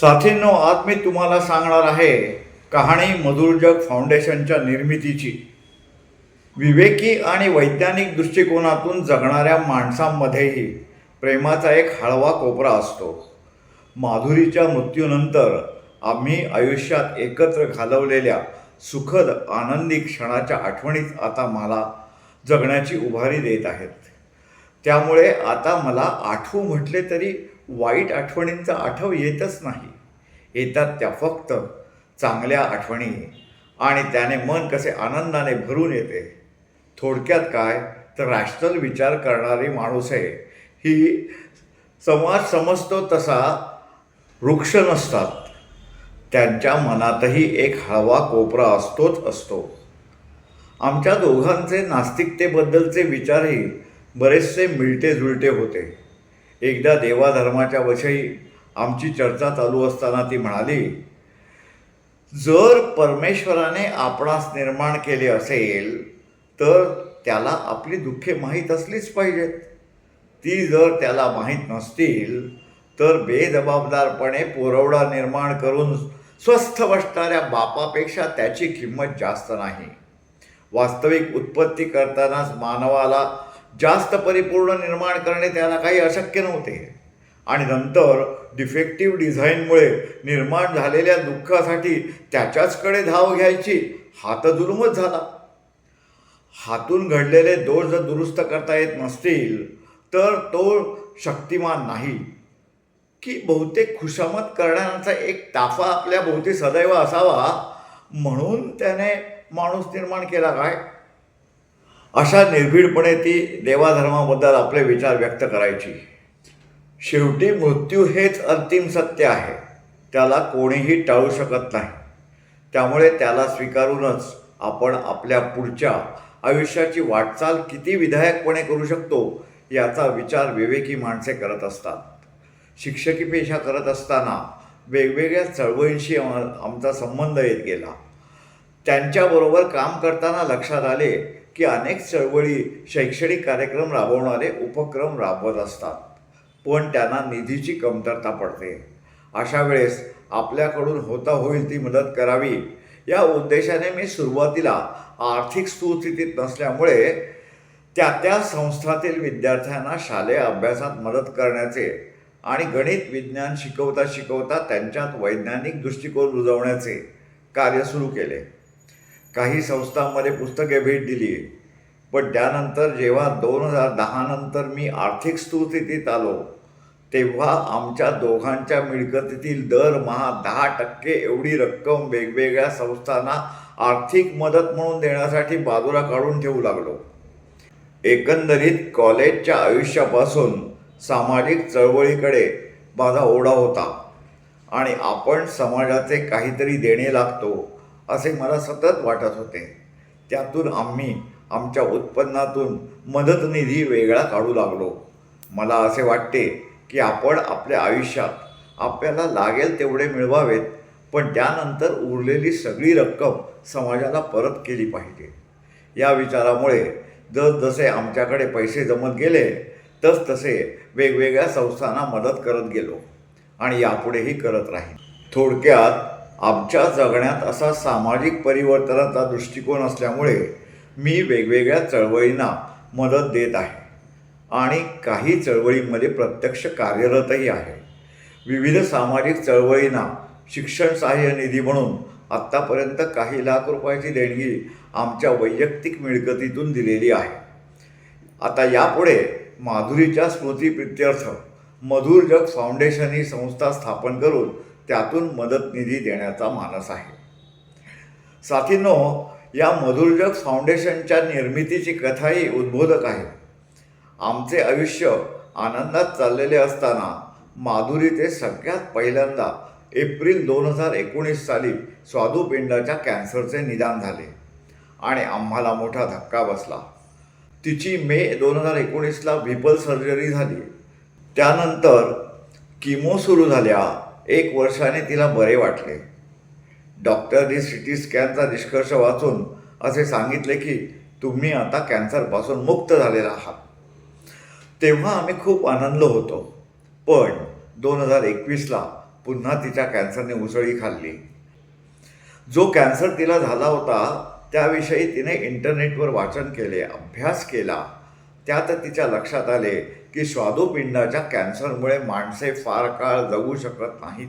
साथींनो आज मी तुम्हाला सांगणार आहे कहाणी मधुरजग फाउंडेशनच्या निर्मितीची. विवेकी आणि वैज्ञानिक दृष्टिकोनातून जगणाऱ्या माणसांमध्येही प्रेमाचा एक हळवा कोपरा असतो. माधुरीच्या मृत्यूनंतर आम्ही आयुष्यात एकत्र घालवलेल्या सुखद आनंदी क्षणाच्या आठवणीत आता मला जगण्याची उभारी देत आहेत. त्यामुळे आता मला आठवू म्हटले तरी वाईट आठवणींचा आठव येतच नाही. येतात त्या फक्त चांगल्या आठवणी आणि त्याने मन कसे आनंदाने भरून येते. थोडक्यात काय? तर रॅशनल विचार करणारी माणूस आहे. ही समाज समजतो तसा वृक्ष नसतात. त्यांच्या मनातही एक हळवा कोपरा असतोच असतो. आमच्या दोघांचे नास्तिकतेबद्दलचे विचारही बरेचसे मिळते जुळते होते. एकदा देवाधर्माच्या विषयी आमची चर्चा चालू असताना ती म्हणाली जर परमेश्वराने आपणास निर्माण केले असेल तर त्याला आपली दुःखे माहीत असलीच पाहिजेत. ती जर त्याला माहीत नसतील तर बेजबाबदारपणे पुरवठा निर्माण करून स्वस्थ बसणाऱ्या बापापेक्षा त्याची किंमत जास्त नाही. वास्तविक उत्पत्ती करतानाच मानवाला जास्त परिपूर्ण निर्माण करणे त्याला काही अशक्य नव्हते. आणि नंतर डिफेक्टिव्ह डिझाईनमुळे निर्माण झालेल्या दुःखासाठी त्याच्याचकडे धाव घ्यायची हा झाला. हातून घडलेले दोष जर दुरुस्त करता येत नसतील तर तो शक्तिमान नाही. की बहुतेक खुशामत करण्याचा एक ताफा आपल्या भोवती सदैव असावा म्हणून त्याने माणूस निर्माण केला. काय? अशा निर्भीडपणे ती देवाधर्माबद्दल आपले विचार व्यक्त करायची. शेवटी मृत्यू हेच अंतिम सत्य आहे. त्याला कोणीही टाळू शकत नाही. त्यामुळे त्याला स्वीकारूनच आपण आपल्या पुढच्या आयुष्याची वाटचाल किती विधायकपणे करू शकतो याचा विचार विवेकी माणसे करत असतात. शिक्षकी पेशा करत असताना वेगवेगळ्या चळवळींशी आमचा संबंध येत गेला. त्यांच्याबरोबर काम करताना लक्षात आले की अनेक चळवळी शैक्षणिक कार्यक्रम राबवणारे उपक्रम राबवत असतात. पण त्यांना निधीची कमतरता पडते. अशा वेळेस आपल्याकडून होता होईल ती मदत करावी. या उद्देशाने मी सुरुवातीला आर्थिक सुस्थितीत नसल्यामुळे त्या त्या संस्थातील विद्यार्थ्यांना शालेय अभ्यासात मदत करण्याचे आणि गणित विज्ञान शिकवता शिकवता त्यांच्यात वैज्ञानिक दृष्टिकोन रुजवण्याचे कार्य सुरू केले. काही संस्थांमध्ये पुस्तके भेट दिली. पण त्यानंतर जेव्हा दोन हजार दहानंतर मी आर्थिक स्थितीत आलो तेव्हा आमच्या दोघांच्या मिळकतीतील दरमहा दहा टक्के एवढी रक्कम वेगवेगळ्या संस्थांना आर्थिक मदत म्हणून देण्यासाठी बाजूला काढून ठेवू लागलो. एकंदरीत कॉलेजच्या आयुष्यापासून सामाजिक चळवळीकडे माझा ओढा होता आणि आपण समाजाचे काहीतरी देणे लागतो. असे मला सतत वाटत होते. त्यातून आम्ही आमच्या उत्पन्नातून मदत निधी वेगळा काढू लागलो. मला असे वाटते की आपण आपल्या आयुष्यात आपल्याला लागेल तेवढे मिळवावेत पण त्यानंतर उरलेली सगळी रक्कम समाजाला परत केली पाहिजे. या विचारामुळे जसजसे आमच्याकडे पैसे जमत गेले तस तसे वेगवेगळ्या संस्थांना मदत करत गेलो आणि यापुढेही करत राहीन. थोडक्यात आमच्या जगण्यात असा सामाजिक परिवर्तनाचा दृष्टिकोन असल्यामुळे मी वेगवेगळ्या चळवळींना मदत देत आहे. आणि काही चळवळींमध्ये प्रत्यक्ष कार्यरतही आहे. विविध सामाजिक चळवळींना शिक्षण सहाय्य निधी म्हणून आत्तापर्यंत काही लाख रुपयाची देणगी आमच्या वैयक्तिक मिळकतीतून दिलेली आहे. आता यापुढे माधुरीच्या स्मृतीप्रित्यर्थ मधुर जग फाउंडेशन ही संस्था स्थापन करून त्यातून मदत निधी देण्याचा मानस आहे. साथीनो या मधुरजग फाउंडेशनच्या निर्मितीची कथाही उद्बोधक आहे. आमचे आयुष्य आनंदात चाललेले असताना माधुरी ते सगळ्यात पहिल्यांदा एप्रिल दोन हजार एकोणीस साली स्वादुपिंडाच्या कॅन्सरचे निदान झाले आणि आम्हाला मोठा धक्का बसला. तिची मे दोन हजार एकोणीसला व्हिपल सर्जरी झाली. त्यानंतर किमो सुरू झाल्या. एक वर्षाने तिला बरे वाटले. डॉक्टरनी सी टी स्कॅनचा निष्कर्ष वाचून असे सांगितले की तुम्ही आता कॅन्सरपासून मुक्त झालेला आहात. तेव्हा आम्ही खूप आनंदलो होतो. पण दोन हजार एकवीसला पुन्हा तिच्या कॅन्सरने उसळी खाल्ली. जो कॅन्सर तिला झाला होता त्याविषयी तिने इंटरनेटवर वाचन केले अभ्यास केला. त्यात तिच्या लक्षात आले की स्वादुपिंडाच्या कॅन्सरमुळे माणसे फार काळ जगू शकत नाहीत.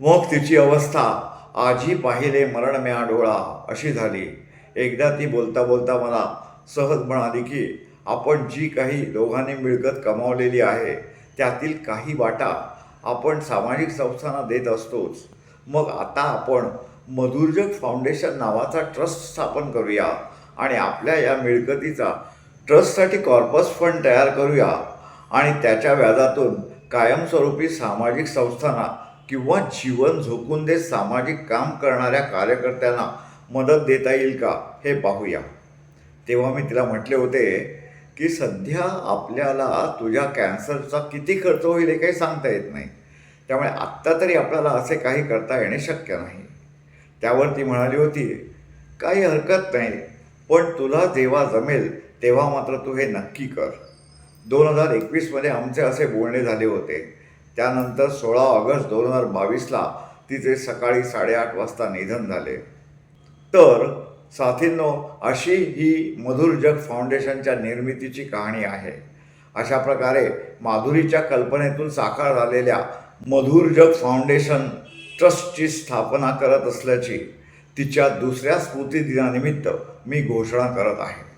मग तिची अवस्था आजी पाहिले मरण म्या डोळा अशी झाली. एकदा ती बोलता बोलता मला सहज म्हणाली की आपण जी काही दोघांनी मिळकत कमावलेली आहे त्यातील काही वाटा आपण सामाजिक संस्थांना देत असतोच. मग आता आपण मधुरजग फाउंडेशन नावाचा ट्रस्ट स्थापन करूया आणि आपल्या या मिळकतीचा ट्रस्टसाठी कॉर्पस फंड तयार करूया आणि त्याच्या व्याजातून कायमस्वरूपी सामाजिक संस्थांना किंवा जीवन झोकून देत सामाजिक काम करणाऱ्या कार्यकर्त्यांना मदत देता येईल का हे पाहूया. तेव्हा मी तिला म्हटले होते की सध्या आपल्याला तुझ्या कॅन्सरचा किती खर्च होईल हे काही सांगता येत नाही. त्यामुळे आत्ता तरी आपल्याला असे काही करता येणे शक्य नाही. त्यावर ती म्हणाली होती काही हरकत नाही. पण तुला जेव्हा जमेल तेव्हा मात्र तू हे नक्की कर. दोन हजार एकवीसमध्ये आमचे असे बोलणे झाले होते. त्यानंतर सोळा ऑगस्ट दोन हजार बावीसला तिचे सकाळी साडेआठ वाजता निधन झाले. तर साथींनो अशी ही मधुर जग फाउंडेशनच्या निर्मितीची कहाणी आहे. अशा प्रकारे माधुरीच्या कल्पनेतून साकार झालेल्या मधुर जग फाउंडेशन ट्रस्टची स्थापना करत असल्याची तिच्या दुसऱ्या स्मृतिदिनानिमित्त मी घोषणा करत आहे.